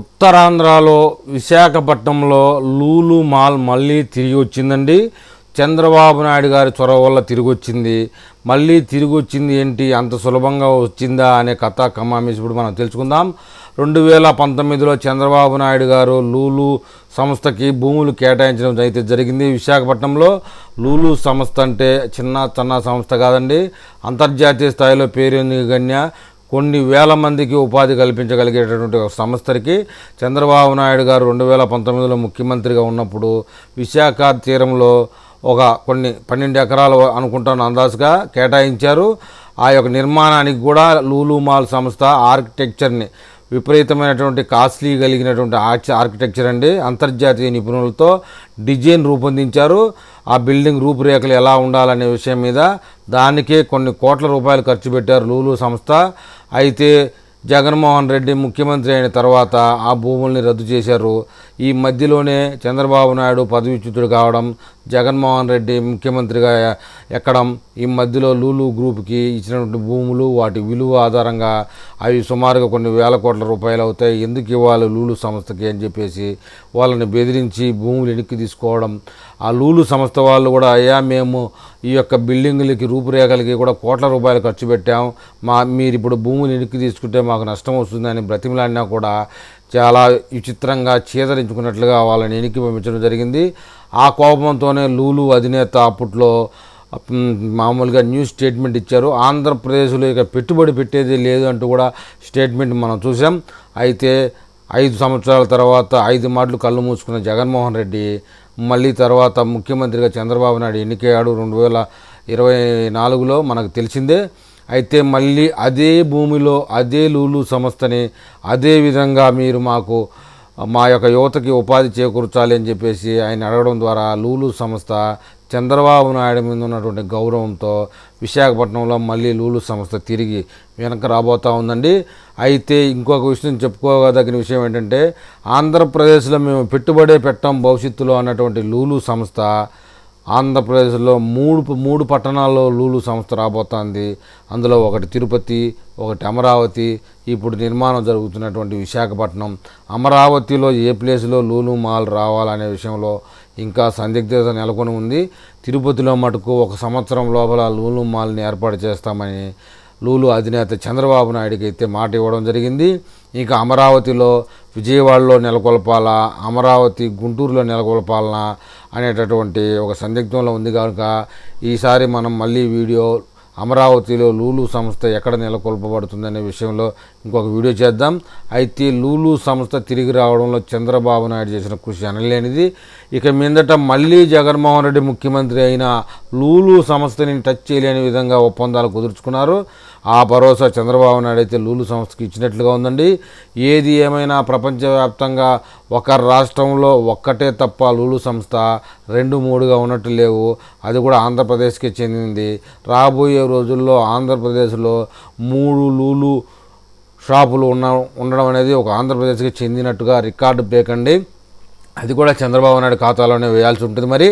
ఉత్తరాంధ్రలో విశాఖపట్నంలో లూలు మాల్ మళ్ళీ తిరిగి వచ్చిందండి. చంద్రబాబు నాయుడు గారి చొరవ వల్ల తిరిగి వచ్చింది. మళ్ళీ తిరిగి వచ్చింది ఏంటి? అంత సులభంగా వచ్చిందా అనే కథ కమామేసి ఇప్పుడు మనం తెలుసుకుందాం. రెండు వేల పంతొమ్మిదిలో చంద్రబాబు నాయుడు గారు లూలు సంస్థకి భూములు కేటాయించడం అయితే జరిగింది. విశాఖపట్నంలో లూలు సంస్థ అంటే చిన్న చిన్న సంస్థ కాదండి. అంతర్జాతీయ స్థాయిలో పేరుగన్య కొన్ని వేల మందికి ఉపాధి కల్పించగలిగేటటువంటి ఒక సంస్థకి చంద్రబాబు నాయుడు గారు రెండు వేల పంతొమ్మిదిలో ముఖ్యమంత్రిగా ఉన్నప్పుడు విశాఖ తీరంలో ఒక కొన్ని పన్నెండు ఎకరాలు అనుకుంటాను అందాజుగా కేటాయించారు. ఆ యొక్క నిర్మాణానికి కూడా లూలు మాల్ సంస్థ ఆర్కిటెక్చర్ని విపరీతమైనటువంటి కాస్ట్లీ కలిగినటువంటి ఆర్చ్ ఆర్కిటెక్చర్ అండి. అంతర్జాతీయ నిపుణులతో డిజైన్ రూపొందించారు. ఆ బిల్డింగ్ రూపురేఖలు ఎలా ఉండాలనే విషయం మీద దానికే కొన్ని కోట్ల రూపాయలు ఖర్చు పెట్టారు లూలు సంస్థ. అయితే జగన్మోహన్ రెడ్డి ముఖ్యమంత్రి అయిన తర్వాత ఆ భూముల్ని రద్దు చేశారు. ఈ మధ్యలోనే చంద్రబాబు నాయుడు పదవిచ్యుతుడు కావడం జగన్మోహన్ రెడ్డి ముఖ్యమంత్రిగా ఎక్కడం ఈ మధ్యలో లూలు గ్రూప్కి ఇచ్చినటువంటి భూములు వాటి విలువ ఆధారంగా అవి సుమారుగా కొన్ని వేల కోట్ల రూపాయలు అవుతాయి. ఎందుకు ఇవ్వాలి లూలు సంస్థకి అని చెప్పేసి వాళ్ళని బెదిరించి భూములు వెనక్కి తీసుకోవడం. ఆ లూలు సంస్థ వాళ్ళు కూడా అయ్యా మేము ఈ యొక్క బిల్డింగులకి రూపురేఖలకి కూడా కోట్ల రూపాయలు ఖర్చు పెట్టాం. మా మీరు ఇప్పుడు భూములు వెనక్కి తీసుకుంటే మాకు నష్టం వస్తుందని బ్రతిమలాడినా కూడా చాలా విచిత్రంగా చీదరించుకున్నట్లుగా వాళ్ళని వెనక్కి పంపించడం జరిగింది. ఆ కోపంతోనే లూలు అధినేత అప్పట్లో మామూలుగా న్యూస్ స్టేట్మెంట్ ఇచ్చారు. ఆంధ్రప్రదేశ్లో ఇక పెట్టుబడి పెట్టేది లేదు అంటూ కూడా స్టేట్మెంట్ మనం చూసాం. అయితే ఐదు సంవత్సరాల తర్వాత ఐదు మాటలు కళ్ళు మూసుకున్న జగన్మోహన్ రెడ్డి మళ్ళీ తర్వాత ముఖ్యమంత్రిగా చంద్రబాబు నాయుడు ఎన్నికయ్యాడు రెండు వేల ఇరవై నాలుగులో మనకు తెలిసిందే. అయితే మళ్ళీ అదే భూమిలో అదే లూలు సంస్థని అదే విధంగా మీరు మాకు మా యొక్క యువతకి ఉపాధి చేకూర్చాలి అని చెప్పేసి ఆయన అడగడం ద్వారా లూలు సంస్థ చంద్రబాబు నాయుడు మీద ఉన్నటువంటి గౌరవంతో విశాఖపట్నంలో మళ్ళీ లూలు సంస్థ తిరిగి వెనక రాబోతూ ఉందండి. అయితే ఇంకొక విషయం చెప్పుకోదగిన విషయం ఏంటంటే ఆంధ్రప్రదేశ్లో మేము పెట్టుబడే పెట్టాం భవిష్యత్తులో అన్నటువంటి లూలు సంస్థ ఆంధ్రప్రదేశ్లో మూడు మూడు పట్టణాల్లో లూలు సంస్థ రాబోతోంది. అందులో ఒకటి తిరుపతి ఒకటి అమరావతి. ఇప్పుడు నిర్మాణం జరుగుతున్నటువంటి విశాఖపట్నం. అమరావతిలో ఏ ప్లేస్లో లూలు మాల్ రావాలనే విషయంలో ఇంకా సందిగ్ధత నెలకొని ఉంది. తిరుపతిలో మటుకు ఒక సంవత్సరం లోపల లూలు మాల్ని ఏర్పాటు చేస్తామని లూలు అధినేత చంద్రబాబు నాయుడికి అయితే మాట ఇవ్వడం జరిగింది. ఇంకా అమరావతిలో విజయవాడలో నెలకొల్పాలా అమరావతి గుంటూరులో నెలకొల్పాలనా అనేటటువంటి ఒక సందిగ్ధంలో ఉంది కనుక ఈసారి మనం మళ్ళీ వీడియో అమరావతిలో లూలు సంస్థ ఎక్కడ నెలకొల్పబడుతుందనే విషయంలో ఇంకొక వీడియో చేద్దాం. అయితే లూలు సంస్థ తిరిగి రావడంలో చంద్రబాబు నాయుడు చేసిన కృషి అనలేనిది. ఇక మీదట మళ్ళీ జగన్మోహన్ రెడ్డి ముఖ్యమంత్రి అయిన లూలు సంస్థని టచ్ చేయలేని విధంగా ఒప్పందాలు కుదుర్చుకున్నారు. ఆ భరోసా చంద్రబాబు నాయుడు అయితే లూలు సంస్థకి ఇచ్చినట్లుగా ఉందండి. ఏది ఏమైనా ప్రపంచవ్యాప్తంగా ఒక రాష్ట్రంలో ఒక్కటే తప్ప లూలు సంస్థ రెండు మూడుగా ఉన్నట్టు లేవు. అది కూడా ఆంధ్రప్రదేశ్కి చెందింది. రాబోయే రోజుల్లో ఆంధ్రప్రదేశ్లో మూడు లూలు షాపులు ఉన్న ఉండడం అనేది ఒక ఆంధ్రప్రదేశ్కి చెందినట్టుగా రికార్డు బ్రేక్ అండి. అది కూడా చంద్రబాబు నాయుడు ఖాతాలోనే వేయాల్సి ఉంటుంది మరి.